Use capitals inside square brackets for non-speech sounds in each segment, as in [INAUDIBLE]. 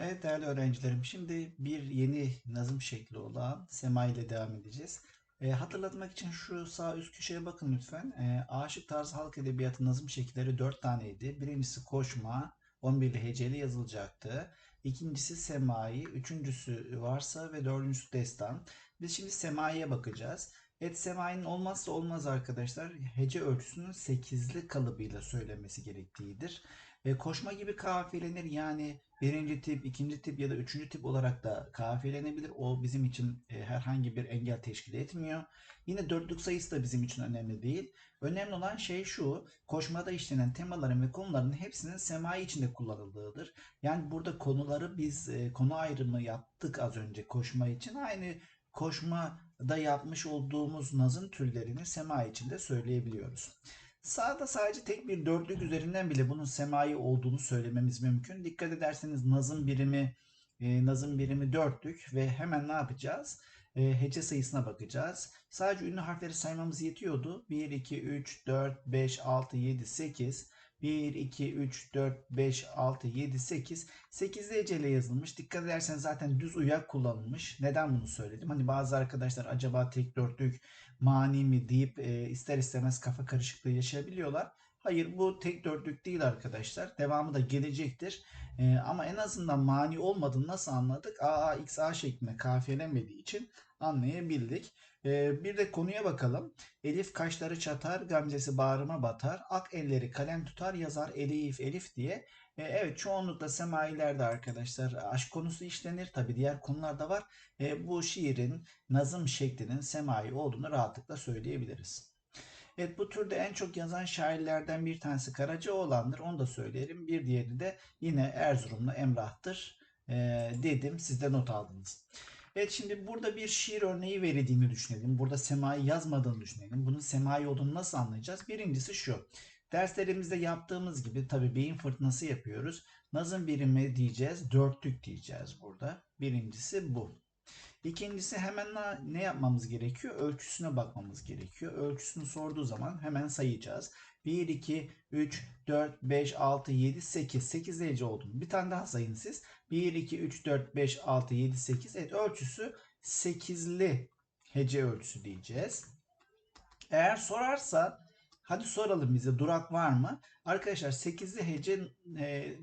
Evet değerli öğrencilerim, şimdi bir yeni nazım şekli olan sema ile devam edeceğiz. E, hatırlatmak için şu sağ üst köşeye bakın lütfen. E, aşık tarzı halk edebiyatı nazım şekilleri 4 taneydi. Birincisi koşma, 11'li heceli yazılacaktı. İkincisi semai, üçüncüsü varsa ve dördüncüsü destan. Biz şimdi semaiye bakacağız. Et semainin olmazsa olmaz arkadaşlar hece ölçüsünün 8'li kalıbıyla söylenmesi gerektiğidir. E, koşma gibi kafiyelenir yani birinci tip, ikinci tip ya da üçüncü tip olarak da kafiyelenebilir. O bizim için e, herhangi bir engel teşkil etmiyor. Yine dörtlük sayısı da bizim için önemli değil. Önemli olan şey şu, koşmada işlenen temaların ve konuların hepsinin semai içinde kullanıldığıdır. Yani burada konuları biz e, konu ayrımı yaptık az önce koşma için. Aynı koşmada yapmış olduğumuz nazım türlerini sema içinde söyleyebiliyoruz. Sağda sadece tek bir dörtlük üzerinden bile bunun semai olduğunu söylememiz mümkün. Dikkat ederseniz nazım birimi e, nazım birimi dörtlük ve hemen ne yapacağız? E, hece sayısına bakacağız. Sadece ünlü harfleri saymamız yetiyordu. 1, 2, 3, 4, 5, 6, 7, 8. 1, 2, 3, 4, 5, 6, 7, 8. 8'de ecele yazılmış. Dikkat ederseniz zaten düz uyak kullanılmış. Neden bunu söyledim? Hani bazı arkadaşlar acaba tek dörtlük mani mi deyip e, ister istemez kafa karışıklığı yaşayabiliyorlar. Hayır bu tek dörtlük değil arkadaşlar. Devamı da gelecektir. E, ama en azından mani olmadığını nasıl anladık? A, A, X, A şeklinde kafiyelenmediği için anlayabildik. E, bir de konuya bakalım. Elif kaşları çatar, gamzesi bağrıma batar. Ak elleri kalem tutar, yazar Elif, Elif diye. E, evet çoğunlukla semailerde arkadaşlar aşk konusu işlenir. Tabi diğer konular da var. E, bu şiirin nazım şeklinin semai olduğunu rahatlıkla söyleyebiliriz. Evet bu türde en çok yazan şairlerden bir tanesi Karacaoğlan'dır. Onu da söyleyelim. Bir diğeri de yine Erzurumlu Emrah'tır dedim. Siz de not aldınız. Evet şimdi burada bir şiir örneği verildiğini düşünelim. Burada semai yazmadığını düşünelim. Bunun semai olduğunu nasıl anlayacağız? Birincisi şu. Derslerimizde yaptığımız gibi tabii beyin fırtınası yapıyoruz. Nazım birimi diyeceğiz. Dörtlük diyeceğiz burada. Birincisi bu. İkincisi hemen ne yapmamız gerekiyor? Ölçüsüne bakmamız gerekiyor. Ölçüsünü sorduğu zaman hemen sayacağız. 1, 2, 3, 4, 5, 6, 7, 8. 8 derece olduğunu. Bir tane daha sayın siz. 1, 2, 3, 4, 5, 6, 7, 8. Evet ölçüsü 8'li hece ölçüsü diyeceğiz. Eğer sorarsa hadi soralım bize durak var mı? Arkadaşlar 8'li hece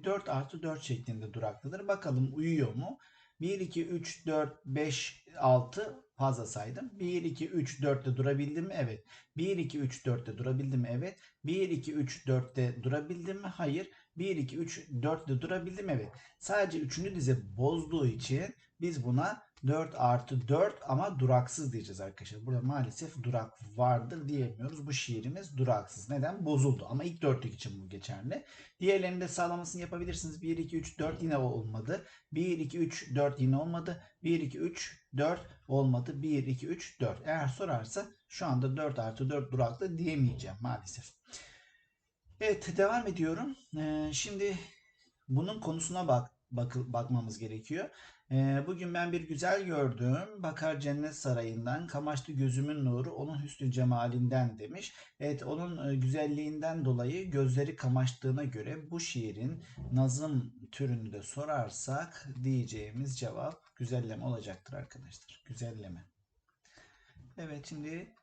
4 artı 4 şeklinde duraklıdır. Bakalım uyuyor mu? 1, 2, 3, 4, 5, 6 fazla saydım. 1, 2, 3, 4'te durabildim mi? Evet. 1, 2, 3, 4'te durabildim mi? Evet. 1, 2, 3, 4'te durabildim mi? Hayır. 1, 2, 3, 4'te durabildim mi? Evet. Sadece 3. dize bozduğu için biz buna 4 artı 4 ama duraksız diyeceğiz arkadaşlar. Burada maalesef durak vardır diyemiyoruz. Bu şiirimiz duraksız. Neden? Bozuldu. Ama ilk dörtlük için bu geçerli. Diğerlerinin de sağlamasını yapabilirsiniz. 1, 2, 3, 4 yine olmadı. 1, 2, 3, 4 yine olmadı. 1, 2, 3, 4 olmadı. 1, 2, 3, 4. Eğer sorarsa şu anda 4 artı 4 duraklı diyemeyeceğim maalesef. Evet devam ediyorum. Ee, şimdi bunun konusuna bak, bak bakmamız gerekiyor. Ee, bugün ben bir güzel gördüm. Bakar cennet sarayından. Kamaştı gözümün nuru. Onun hüsnü cemalinden demiş. Evet onun e, güzelliğinden dolayı gözleri kamaştığına göre bu şiirin nazım türünü de sorarsak diyeceğimiz cevap güzelleme olacaktır arkadaşlar. Güzelleme. Evet şimdi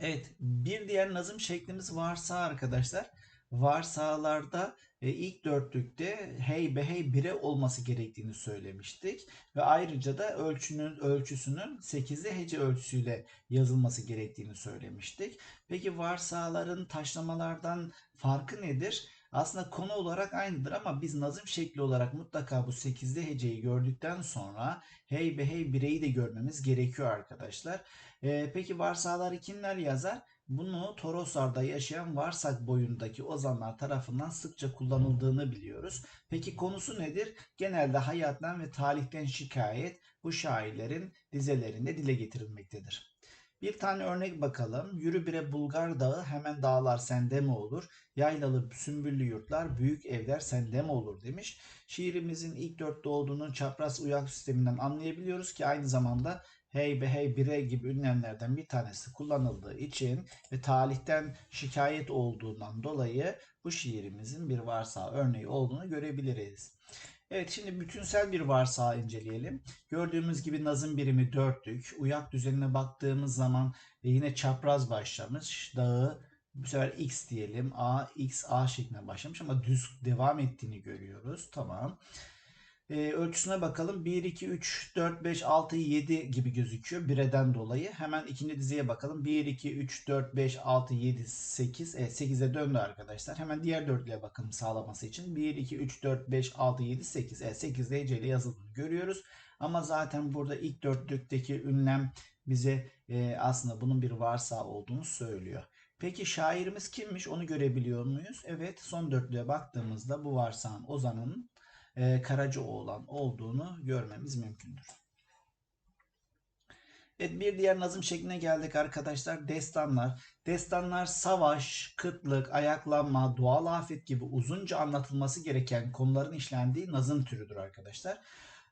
evet bir diğer nazım şeklimiz varsa arkadaşlar varsalarda e, ilk dörtlükte hey be hey bire olması gerektiğini söylemiştik. Ve ayrıca da ölçünün ölçüsünün 8'li hece ölçüsüyle yazılması gerektiğini söylemiştik. Peki varsaların taşlamalardan farkı nedir? Aslında konu olarak aynıdır ama biz nazım şekli olarak mutlaka bu 8'li heceyi gördükten sonra hey be hey bireyi de görmemiz gerekiyor arkadaşlar. Ee, peki varsaları kimler yazar? Bunu Toroslar'da yaşayan Varsak boyundaki ozanlar tarafından sıkça kullanıldığını biliyoruz. Peki konusu nedir? Genelde hayattan ve tarihten şikayet bu şairlerin dizelerinde dile getirilmektedir. Bir tane örnek bakalım. Yürü bire Bulgar dağı hemen dağlar sende mi olur? Yaylalı sümbüllü yurtlar büyük evler sende mi olur demiş. Şiirimizin ilk dörtte olduğunu çapraz uyak sisteminden anlayabiliyoruz ki aynı zamanda hey be hey bire gibi ünlemlerden bir tanesi kullanıldığı için ve talihten şikayet olduğundan dolayı bu şiirimizin bir varsa örneği olduğunu görebiliriz. Evet şimdi bütünsel bir varsağı inceleyelim. Gördüğümüz gibi nazım birimi dörtlük. Uyak düzenine baktığımız zaman yine çapraz başlamış. Dağı bu sefer x diyelim. A, x, A şeklinde başlamış ama düz devam ettiğini görüyoruz. Tamam. E, ölçüsüne bakalım. 1, 2, 3, 4, 5, 6, 7 gibi gözüküyor. Bireden dolayı. Hemen ikinci diziye bakalım. 1, 2, 3, 4, 5, 6, 7, 8. Evet 8'e döndü arkadaşlar. Hemen diğer dörtlüye bakalım sağlaması için. 1, 2, 3, 4, 5, 6, 7, 8. Evet 8 DC ile yazıldığını görüyoruz. Ama zaten burada ilk dörtlükteki ünlem bize e, aslında bunun bir varsa olduğunu söylüyor. Peki şairimiz kimmiş onu görebiliyor muyuz? Evet son dörtlüğe baktığımızda bu varsağın Ozan'ın e, Karacaoğlan olduğunu görmemiz mümkündür. Evet bir diğer nazım şekline geldik arkadaşlar. Destanlar. Destanlar savaş, kıtlık, ayaklanma, doğal afet gibi uzunca anlatılması gereken konuların işlendiği nazım türüdür arkadaşlar.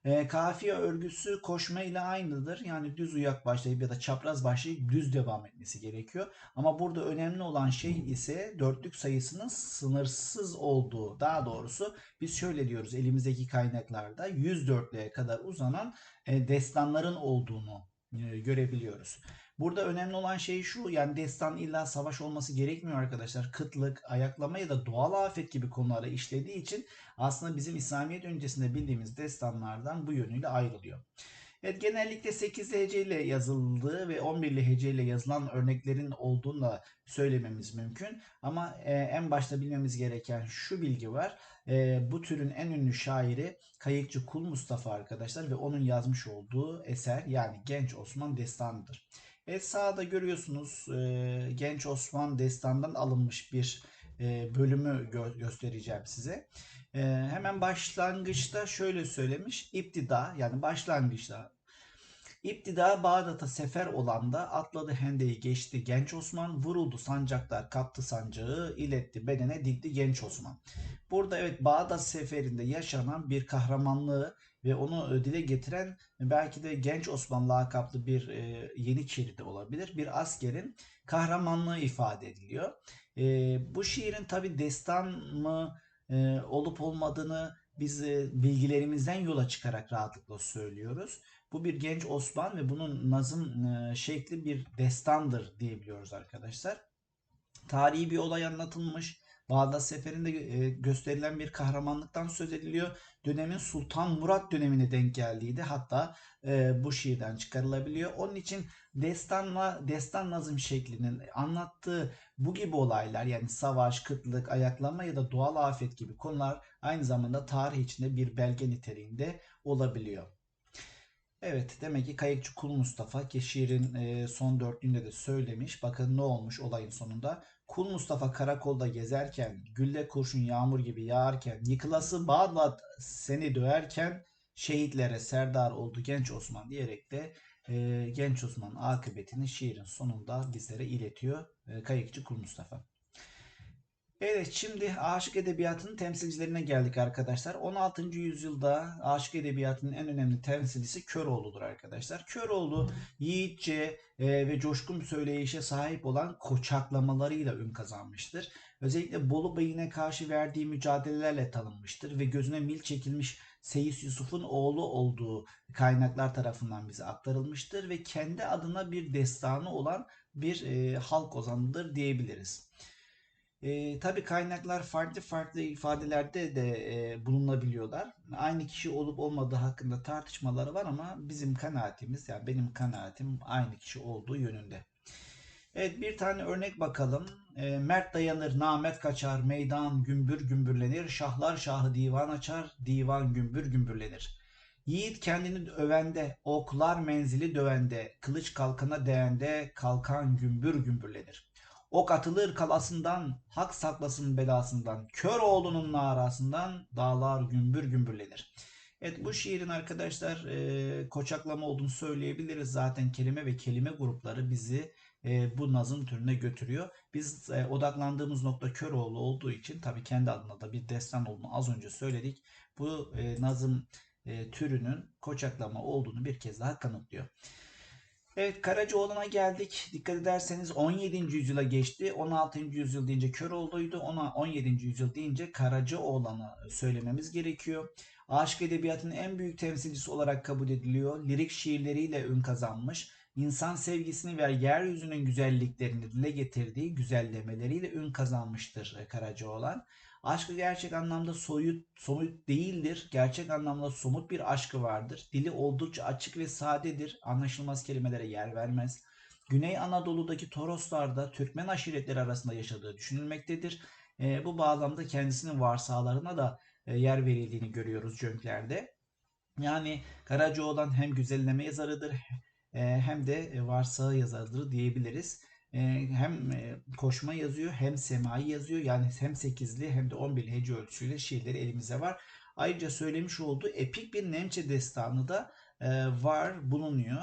E, kafiye örgüsü koşma ile aynıdır. Yani düz uyak başlayıp ya da çapraz başlayıp düz devam etmesi gerekiyor. Ama burada önemli olan şey ise dörtlük sayısının sınırsız olduğu. Daha doğrusu biz şöyle diyoruz elimizdeki kaynaklarda 104'lüğe kadar uzanan e, destanların olduğunu e, görebiliyoruz. Burada önemli olan şey şu yani destan illa savaş olması gerekmiyor arkadaşlar. Kıtlık, ayaklama ya da doğal afet gibi konuları işlediği için aslında bizim İslamiyet öncesinde bildiğimiz destanlardan bu yönüyle ayrılıyor. Evet genellikle 8 hece ile yazıldığı ve 11'li hece ile yazılan örneklerin olduğunu da söylememiz mümkün. Ama e, en başta bilmemiz gereken şu bilgi var. E, bu türün en ünlü şairi Kayıkçı Kul Mustafa arkadaşlar ve onun yazmış olduğu eser yani Genç Osman Destanı'dır. Evet sağda görüyorsunuz e, Genç Osman Destan'dan alınmış bir e, bölümü gö göstereceğim size. E, hemen başlangıçta şöyle söylemiş. İptida yani başlangıçta İptida Bağdat'a sefer olan da atladı hendeyi geçti genç Osman, vuruldu sancaklar kaptı sancağı, iletti bedene dikti genç Osman. Burada evet Bağdat seferinde yaşanan bir kahramanlığı ve onu dile getiren belki de genç Osman lakaplı bir e, Yeniçeri de olabilir. Bir askerin kahramanlığı ifade ediliyor. E, bu şiirin tabi destan mı e, olup olmadığını biz e, bilgilerimizden yola çıkarak rahatlıkla söylüyoruz. Bu bir genç Osman ve bunun nazım e, şekli bir destandır diyebiliyoruz arkadaşlar. Tarihi bir olay anlatılmış. Bağdat Seferi'nde e, gösterilen bir kahramanlıktan söz ediliyor. Dönemin Sultan Murat dönemine denk geldiğiydi. Hatta e, bu şiirden çıkarılabiliyor. Onun için destanla destan nazım şeklinin anlattığı bu gibi olaylar yani savaş, kıtlık, ayaklanma ya da doğal afet gibi konular aynı zamanda tarih içinde bir belge niteliğinde olabiliyor. Evet demek ki Kayıkçı Kul Mustafa ki şiirin e, son dörtlüğünde de söylemiş. Bakın ne olmuş olayın sonunda. Kul Mustafa karakolda gezerken, gülle kurşun yağmur gibi yağarken, yıkılası Bağdat seni döverken şehitlere serdar oldu genç Osman diyerek de e, genç Osman akıbetini şiirin sonunda bizlere iletiyor e, Kayıkçı Kul Mustafa. Evet şimdi aşık edebiyatının temsilcilerine geldik arkadaşlar. 16. yüzyılda aşık edebiyatının en önemli temsilcisi Köroğlu'dur arkadaşlar. Köroğlu yiğitçe e, ve coşkun söyleyişe sahip olan koçaklamalarıyla ün kazanmıştır. Özellikle Bolu Bey'ine karşı verdiği mücadelelerle tanınmıştır ve gözüne mil çekilmiş Seyis Yusuf'un oğlu olduğu kaynaklar tarafından bize aktarılmıştır ve kendi adına bir destanı olan bir e, halk ozanıdır diyebiliriz. E, tabii kaynaklar farklı farklı ifadelerde de e, bulunabiliyorlar. Aynı kişi olup olmadığı hakkında tartışmaları var ama bizim kanaatimiz yani benim kanaatim aynı kişi olduğu yönünde. Evet bir tane örnek bakalım. E, Mert dayanır, namet kaçar, meydan gümbür gümbürlenir, şahlar şahı divan açar, divan gümbür gümbürlenir. Yiğit kendini övende, oklar menzili dövende, kılıç kalkana değende, kalkan gümbür gümbürlenir. Ok atılır kalasından, hak saklasın belasından, kör oğlunun narasından dağlar gümbür gümbürlenir. Evet bu şiirin arkadaşlar e, koçaklama olduğunu söyleyebiliriz. Zaten kelime ve kelime grupları bizi e, bu nazım türüne götürüyor. Biz e, odaklandığımız nokta Köroğlu olduğu için tabii kendi adına da bir destan olduğunu az önce söyledik. Bu e, nazım e, türünün koçaklama olduğunu bir kez daha kanıtlıyor. Evet Karacaoğlan'a geldik. Dikkat ederseniz 17. yüzyıla geçti. 16. yüzyıl deyince Köroğlu'ydu. Ona 17. yüzyıl deyince Karacaoğlan'ı söylememiz gerekiyor. Aşk edebiyatının en büyük temsilcisi olarak kabul ediliyor. Lirik şiirleriyle ün kazanmış. İnsan sevgisini ve yeryüzünün güzelliklerini dile getirdiği güzellemeleriyle ün kazanmıştır Karacaoğlan. Aşkı gerçek anlamda soyut, somut değildir. Gerçek anlamda somut bir aşkı vardır. Dili oldukça açık ve sadedir. Anlaşılmaz kelimelere yer vermez. Güney Anadolu'daki Toroslarda Türkmen aşiretleri arasında yaşadığı düşünülmektedir. E, bu bağlamda kendisinin varsalarına da e, yer verildiğini görüyoruz cönklerde. Yani Karacaoğlan hem güzelleme yazarıdır e, hem de varsağı yazarıdır diyebiliriz. E, hem e, koşma yazıyor hem semai yazıyor. Yani hem 8'li hem de 11'li hece ölçüsüyle şiirleri elimize var. Ayrıca söylemiş olduğu epik bir Nemçe destanı da var, bulunuyor.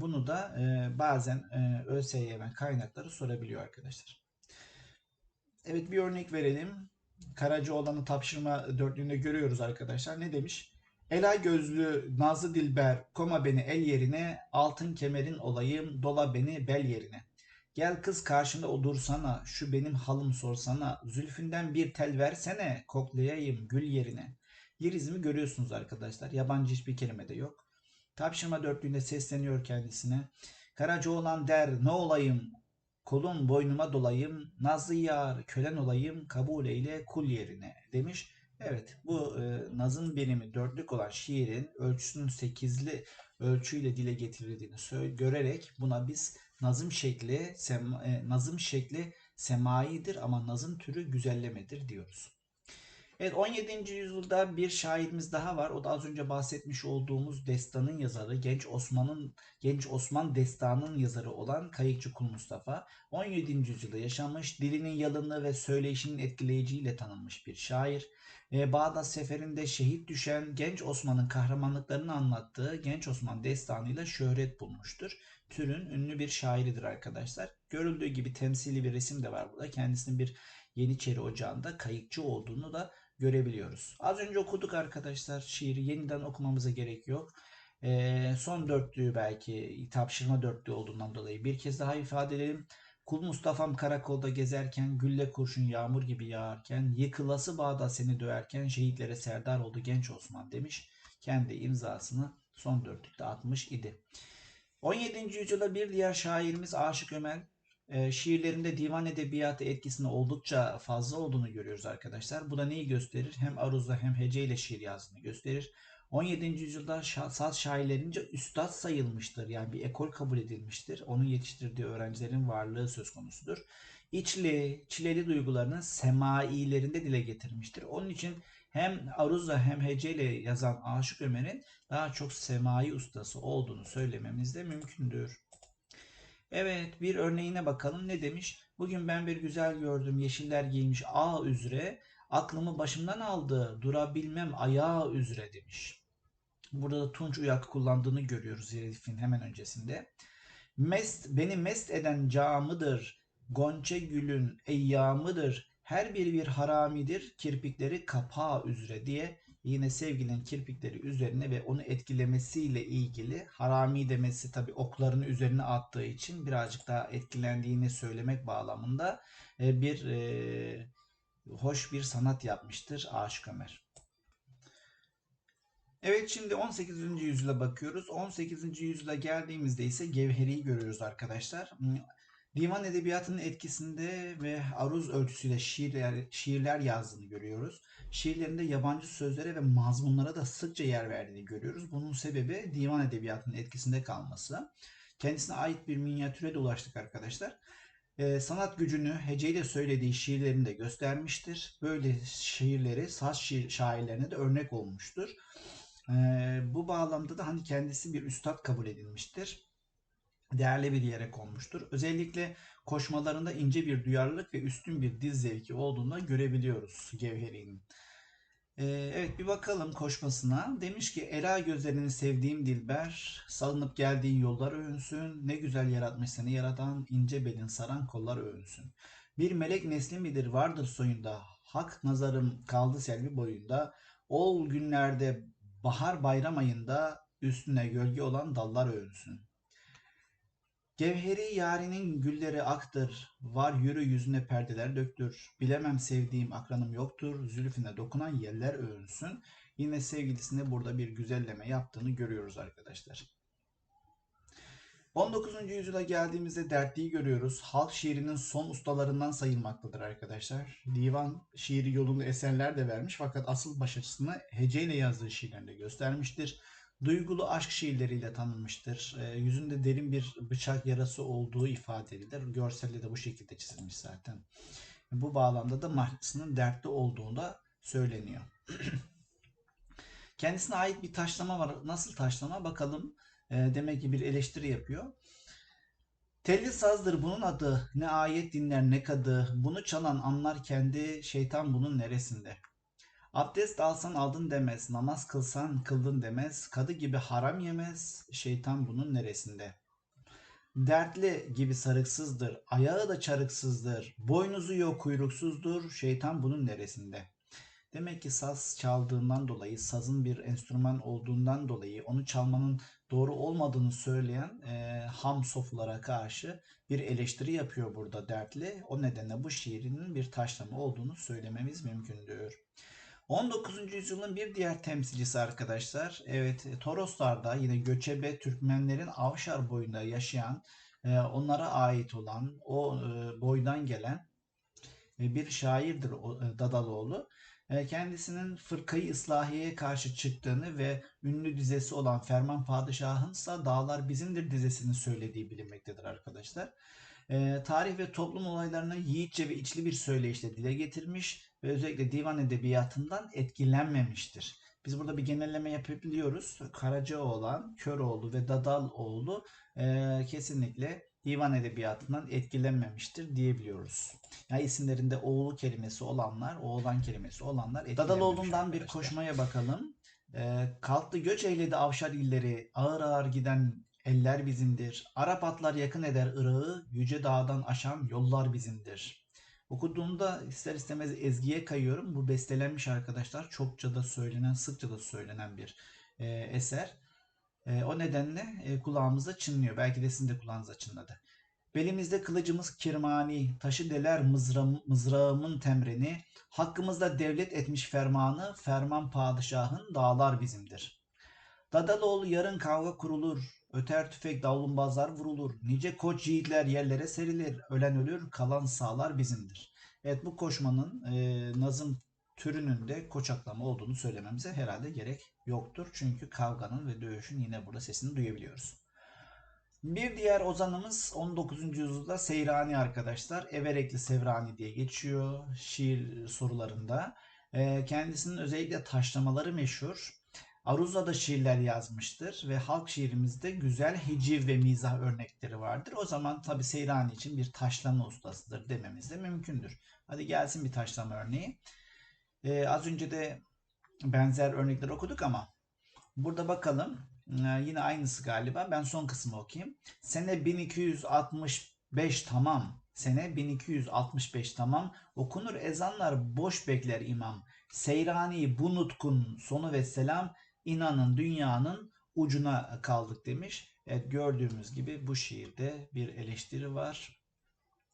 Bunu da bazen ÖSYM kaynakları sorabiliyor arkadaşlar. Evet bir örnek verelim. Karacaoğlan'ı tapşırma dörtlüğünde görüyoruz arkadaşlar. Ne demiş? Ela gözlü Nazlı Dilber koma beni el yerine altın kemerin olayım dola beni bel yerine. Gel kız karşında odursana şu benim halım sorsana zülfünden bir tel versene koklayayım gül yerine. Yerizmi görüyorsunuz arkadaşlar. Yabancı hiçbir kelime de yok. Tapşırma dörtlüğünde sesleniyor kendisine. Karacaoğlan der ne olayım kolum boynuma dolayım nazlı yar kölen olayım kabul eyle kul yerine demiş. Evet bu e, nazın birimi dörtlük olan şiirin ölçüsünün sekizli ölçüyle dile getirildiğini görerek buna biz nazım şekli sema, e, nazım şekli semaidir ama nazım türü güzellemedir diyoruz. Evet 17. yüzyılda bir şairimiz daha var. O da az önce bahsetmiş olduğumuz destanın yazarı, Genç Osman'ın Genç Osman destanının yazarı olan Kayıkçı Kul Mustafa. 17. yüzyılda yaşamış, dilinin yalınlığı ve söyleyişinin etkileyiciyle tanınmış bir şair. E, Bağdat seferinde şehit düşen Genç Osman'ın kahramanlıklarını anlattığı Genç Osman destanıyla şöhret bulmuştur. Türün ünlü bir şairidir arkadaşlar. Görüldüğü gibi temsili bir resim de var burada. Kendisinin bir Yeniçeri Ocağı'nda kayıkçı olduğunu da görebiliyoruz. Az önce okuduk arkadaşlar şiiri yeniden okumamıza gerek yok. E, son dörtlüğü belki tapşırma dörtlüğü olduğundan dolayı bir kez daha ifade edelim. Kul Mustafa'm karakolda gezerken, gülle kurşun yağmur gibi yağarken, yıkılası bağda seni döverken şehitlere serdar oldu genç Osman demiş. Kendi imzasını son dörtlükte atmış idi. 17. yüzyılda bir diğer şairimiz Aşık Ömer şiirlerinde divan edebiyatı etkisinin oldukça fazla olduğunu görüyoruz arkadaşlar. Bu da neyi gösterir? Hem aruzla hem hece ile şiir yazdığını gösterir. 17. yüzyılda saz şairlerince üstad sayılmıştır. Yani bir ekol kabul edilmiştir. Onun yetiştirdiği öğrencilerin varlığı söz konusudur. İçli, çileli duygularını semailerinde dile getirmiştir. Onun için hem aruzla hem heceyle yazan Aşık Ömer'in daha çok semai ustası olduğunu söylememiz de mümkündür. Evet bir örneğine bakalım ne demiş? Bugün ben bir güzel gördüm yeşiller giymiş ağ üzere aklımı başımdan aldı durabilmem ayağı üzere demiş. Burada da tunç uyak kullandığını görüyoruz herifin hemen öncesinde. Mest, beni mest eden camıdır, gonçe gülün eyyamıdır, her biri bir haramidir, kirpikleri kapağı üzere diye yine sevgilinin kirpikleri üzerine ve onu etkilemesiyle ilgili harami demesi tabi oklarını üzerine attığı için birazcık daha etkilendiğini söylemek bağlamında e, bir e, hoş bir sanat yapmıştır Aşık Ömer. Evet şimdi 18. yüzyıla bakıyoruz. 18. yüzyıla geldiğimizde ise Gevheri'yi görüyoruz arkadaşlar. Divan edebiyatının etkisinde ve aruz ölçüsüyle şiirler, şiirler yazdığını görüyoruz. Şiirlerinde yabancı sözlere ve mazmunlara da sıkça yer verdiğini görüyoruz. Bunun sebebi divan edebiyatının etkisinde kalması. Kendisine ait bir minyatüre de ulaştık arkadaşlar. Ee, sanat gücünü heceyle söylediği şiirlerinde göstermiştir. Böyle şiirleri saz şiir, şairlerine de örnek olmuştur. Ee, bu bağlamda da hani kendisi bir üstad kabul edilmiştir değerli bir yere konmuştur. Özellikle koşmalarında ince bir duyarlılık ve üstün bir diz zevki olduğunu görebiliyoruz Gevheri'nin. Ee, evet bir bakalım koşmasına. Demiş ki Ela gözlerini sevdiğim Dilber, salınıp geldiğin yollar övünsün, ne güzel yaratmış seni yaratan, ince belin saran kollar övünsün. Bir melek nesli midir vardır soyunda, hak nazarım kaldı selvi boyunda, ol günlerde bahar bayram ayında üstüne gölge olan dallar övünsün. Gevheri yarinin gülleri aktır, var yürü yüzüne perdeler döktür. Bilemem sevdiğim akranım yoktur, zülfüne dokunan yerler övünsün. Yine sevgilisine burada bir güzelleme yaptığını görüyoruz arkadaşlar. 19. yüzyıla geldiğimizde dertliyi görüyoruz. Halk şiirinin son ustalarından sayılmaktadır arkadaşlar. Divan şiiri yolunu eserler de vermiş fakat asıl başarısını heceyle yazdığı şiirlerinde göstermiştir. Duygulu aşk şiirleriyle tanınmıştır. E, yüzünde derin bir bıçak yarası olduğu ifade edilir. Görselde de bu şekilde çizilmiş zaten. Bu bağlamda da Mahris'in dertli olduğu da söyleniyor. [CLEARS THROAT] Kendisine ait bir taşlama var. Nasıl taşlama? Bakalım. E, demek ki bir eleştiri yapıyor. Telli sazdır bunun adı. Ne ayet dinler ne kadı. Bunu çalan anlar kendi. Şeytan bunun neresinde? Abdest alsan aldın demez. Namaz kılsan kıldın demez. Kadı gibi haram yemez. Şeytan bunun neresinde? Dertli gibi sarıksızdır. Ayağı da çarıksızdır. Boynuzu yok kuyruksuzdur. Şeytan bunun neresinde? Demek ki saz çaldığından dolayı, sazın bir enstrüman olduğundan dolayı onu çalmanın doğru olmadığını söyleyen e, ham sofulara karşı bir eleştiri yapıyor burada dertli. O nedenle bu şiirinin bir taşlama olduğunu söylememiz mümkündür. 19. yüzyılın bir diğer temsilcisi arkadaşlar. Evet Toroslar'da yine göçebe Türkmenlerin Avşar boyunda yaşayan e, onlara ait olan o e, boydan gelen e, bir şairdir e, Dadaloğlu. E, kendisinin fırkayı ıslahiye karşı çıktığını ve ünlü dizesi olan Ferman Padişah'ın ise Dağlar Bizimdir dizesini söylediği bilinmektedir arkadaşlar. E, tarih ve toplum olaylarını yiğitçe ve içli bir söyleyişle dile getirmiş ve özellikle divan edebiyatından etkilenmemiştir. Biz burada bir genelleme yapabiliyoruz. Karacaoğlan, Köroğlu ve Dadaloğlu e, kesinlikle divan edebiyatından etkilenmemiştir diyebiliyoruz. Yani isimlerinde oğlu kelimesi olanlar, oğlan kelimesi olanlar Dadaloğlu'ndan bir koşmaya bakalım. E, kalktı göç eyledi avşar illeri, ağır ağır giden eller bizimdir. Arap atlar yakın eder Irak'ı, yüce dağdan aşan yollar bizimdir. Okuduğumda ister istemez ezgiye kayıyorum. Bu bestelenmiş arkadaşlar. Çokça da söylenen, sıkça da söylenen bir e, eser. E, o nedenle e, kulağımızda çınlıyor. Belki de sizin de kulağınıza çınladı. Belimizde kılıcımız kirmani, taşı deler mızra, mızrağımın temreni, hakkımızda devlet etmiş fermanı, ferman padişahın dağlar bizimdir. Dadaloğlu yarın kavga kurulur, öter tüfek davlumbazlar vurulur, nice koç yiğitler yerlere serilir, ölen ölür, kalan sağlar bizimdir. Evet bu koşmanın e, nazım türünün de koçaklama olduğunu söylememize herhalde gerek yoktur. Çünkü kavganın ve dövüşün yine burada sesini duyabiliyoruz. Bir diğer ozanımız 19. yüzyılda Seyrani arkadaşlar. Everekli Sevrani diye geçiyor şiir sorularında. E, kendisinin özellikle taşlamaları meşhur. Aruza'da şiirler yazmıştır ve halk şiirimizde güzel hiciv ve mizah örnekleri vardır. O zaman tabi Seyrani için bir taşlama ustasıdır dememiz de mümkündür. Hadi gelsin bir taşlama örneği. Ee, az önce de benzer örnekler okuduk ama burada bakalım. Ee, yine aynısı galiba. Ben son kısmı okuyayım. Sene 1265 tamam. Sene 1265 tamam. Okunur ezanlar boş bekler imam. Seyrani bu nutkun sonu ve selam inanın dünyanın ucuna kaldık demiş. Evet gördüğümüz gibi bu şiirde bir eleştiri var.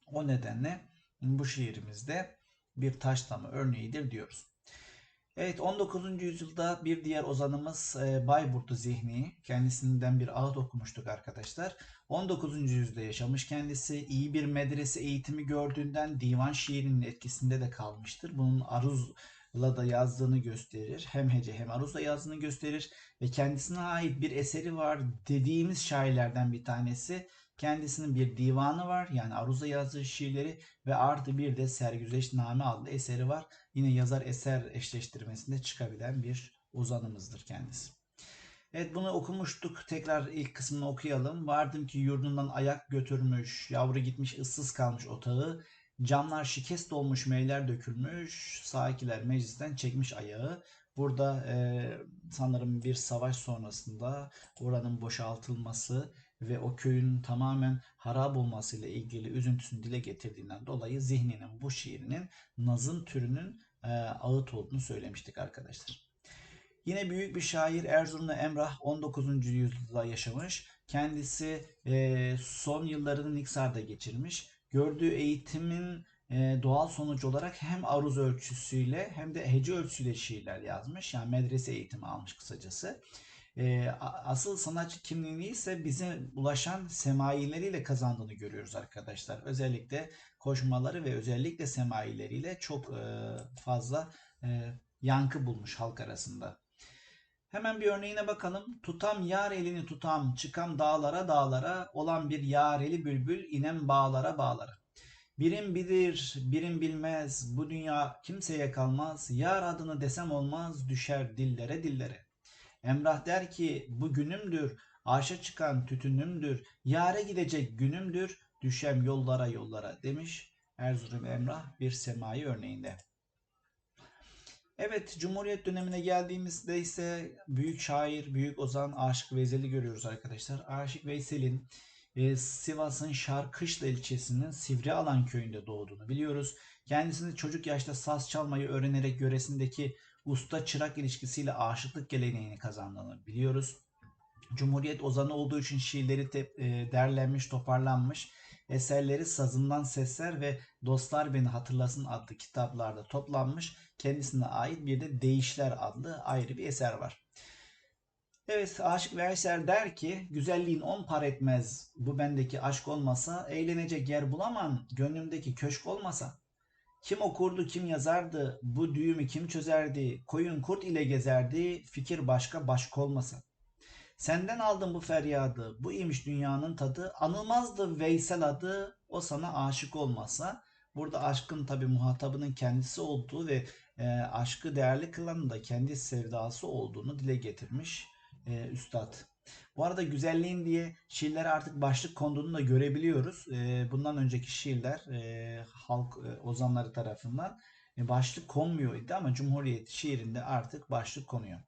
O nedenle bu şiirimizde bir taşlama örneğidir diyoruz. Evet 19. yüzyılda bir diğer ozanımız e, Bayburtlu Zihni. Kendisinden bir ağıt okumuştuk arkadaşlar. 19. yüzyılda yaşamış kendisi. iyi bir medrese eğitimi gördüğünden divan şiirinin etkisinde de kalmıştır. Bunun aruz la da yazdığını gösterir. Hem hece hem aruzla yazdığını gösterir. Ve kendisine ait bir eseri var dediğimiz şairlerden bir tanesi. Kendisinin bir divanı var. Yani aruzla yazdığı şiirleri ve artı bir de Sergüzeşname adlı eseri var. Yine yazar eser eşleştirmesinde çıkabilen bir uzanımızdır kendisi. Evet bunu okumuştuk. Tekrar ilk kısmını okuyalım. Vardım ki yurdundan ayak götürmüş, yavru gitmiş ıssız kalmış otağı. Camlar şikest olmuş, meyler dökülmüş, sakiler meclisten çekmiş ayağı. Burada e, sanırım bir savaş sonrasında oranın boşaltılması ve o köyün tamamen harap olmasıyla ilgili üzüntüsünü dile getirdiğinden dolayı zihninin bu şiirinin nazım türünün e, ağıt olduğunu söylemiştik arkadaşlar. Yine büyük bir şair Erzurumlu Emrah 19. yüzyılda yaşamış. Kendisi e, son yıllarını Niksar'da geçirmiş. Gördüğü eğitimin e, doğal sonucu olarak hem aruz ölçüsüyle hem de hece ölçüsüyle şiirler yazmış. Yani medrese eğitimi almış kısacası. E, asıl sanatçı kimliğini ise bize ulaşan semaileriyle kazandığını görüyoruz arkadaşlar. Özellikle koşmaları ve özellikle semaileriyle çok e, fazla e, yankı bulmuş halk arasında. Hemen bir örneğine bakalım. Tutam yar elini tutam, çıkam dağlara dağlara, olan bir yareli bülbül inem bağlara bağlara. Birim bilir, birim bilmez, bu dünya kimseye kalmaz, yar adını desem olmaz, düşer dillere dillere. Emrah der ki, bu günümdür, arşa çıkan tütünümdür, yare gidecek günümdür, düşem yollara yollara demiş Erzurum Emrah bir semai örneğinde. Evet, Cumhuriyet dönemine geldiğimizde ise büyük şair, büyük ozan Aşık Veysel'i görüyoruz arkadaşlar. Aşık Veysel'in e, Sivas'ın Şarkışla ilçesinin Sivrialan köyünde doğduğunu biliyoruz. Kendisini çocuk yaşta saz çalmayı öğrenerek yöresindeki usta çırak ilişkisiyle aşıklık geleneğini kazandığını biliyoruz. Cumhuriyet ozanı olduğu için şiirleri te, e, derlenmiş, toparlanmış. Eserleri Sazından Sesler ve Dostlar Beni Hatırlasın adlı kitaplarda toplanmış. Kendisine ait bir de Değişler adlı ayrı bir eser var. Evet Aşık Veysel der ki güzelliğin on par etmez bu bendeki aşk olmasa eğlenecek yer bulamam gönlümdeki köşk olmasa. Kim okurdu kim yazardı bu düğümü kim çözerdi koyun kurt ile gezerdi fikir başka başka olmasa. Senden aldım bu feryadı bu imiş dünyanın tadı anılmazdı Veysel adı o sana aşık olmasa. Burada aşkın tabi muhatabının kendisi olduğu ve e, aşkı değerli kılanın da kendi sevdası olduğunu dile getirmiş e, üstad. Bu arada güzelliğin diye şiirlere artık başlık konduğunu da görebiliyoruz. E, bundan önceki şiirler e, halk e, ozanları tarafından e, başlık konmuyor idi ama Cumhuriyet şiirinde artık başlık konuyor.